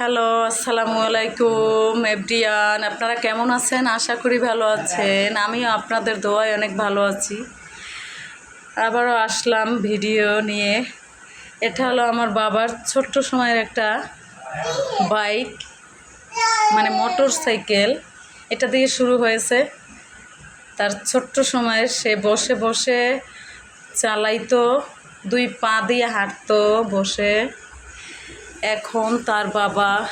Hello, আসসালামু আলাইকুম, everyone. আপনারা কেমন আছেন? আশা করি ভালো আছেন। আমিও আপনাদের দোয়ায় অনেক ভালো আছি। আবারও আসলাম ভিডিও নিয়ে। এটা হলো আমার বাবার ছোট্ট সময়ের একটা বাইক মানে মোটর সাইকেল এটা দিয়ে শুরু হয়েছে। তার ছোট্ট সময়ের সে বসে বসে চালাইতো, দুই পা দিয়ে হাঁটতো, বসে। এখন তার বাবা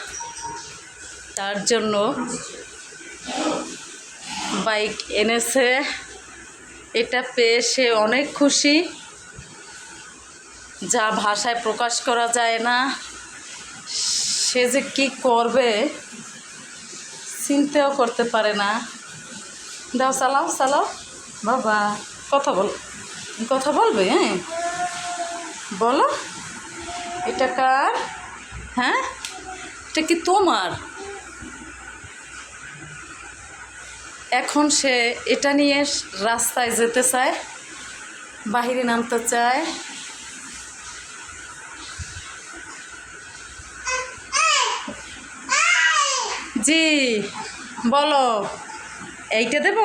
তার জন্য বাইক এনেছে। এটা পেয়ে সে অনেক খুশি। যা ভাষায় প্রকাশ করা যায় না। সে যে কী করবে চিন্তাও করতে পারে না। দাও, চালাও চালাও। বাবা, কথা বল। কথা বলবে হ্যাঁ? বলো, এটা কার? হ্যাঁ? এটা কি তোমার? এখন সে এটা নিয়ে রাস্তায় যেতে চায়, বাহিরে নামতে চায়। জি, বলো, এইটা দেব?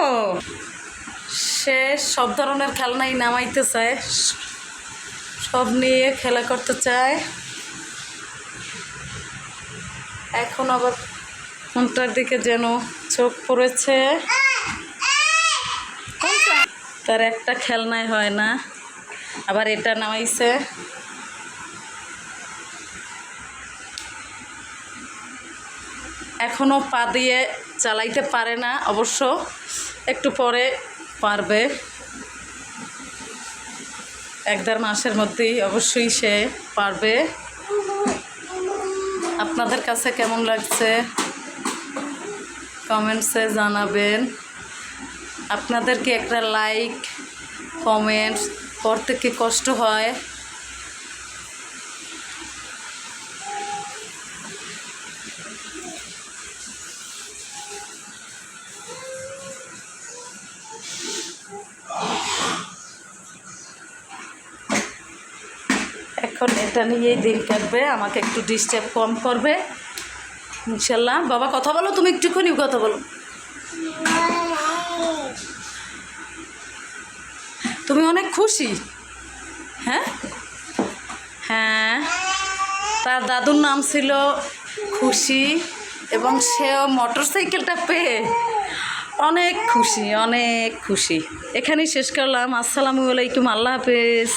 সে সব ধরনের খেলনাই নামাইতে চায়, সব নিয়ে খেলা করতে চায়। এখন আবার কোনটার দিকে যেন চোখ পড়েছে। তার একটা খেলনাই হয় না, আবার এটা নামাইছে। এখনও পা দিয়ে চালাইতে পারে না, অবশ্য একটু পরে পারবে। এক দেড় মাসের মধ্যেই অবশ্যই সে পারবে। আপনাদের কাছে কেমন লাগছে? কমেন্টসে জানাবেন। আপনাদেরকে একটা লাইক কমেন্ট করতে কি কষ্ট হয়? এখন এটা নিয়েই দিন কাটবে, আমাকে একটু ডিস্টার্ব কম করবে। ইনশাল্লাহ। বাবা, কথা বলো, তুমি একটুখানি কথা বলো। তুমি অনেক খুশি? হ্যাঁ? হ্যাঁ। তার দাদুর নাম ছিল খুশি এবং সেও মোটর সাইকেলটা পেয়ে অনেক খুশি অনেক খুশি। এখানেই শেষ করলাম। আসসালামু আলাইকুম, আল্লাহ হাফেজ।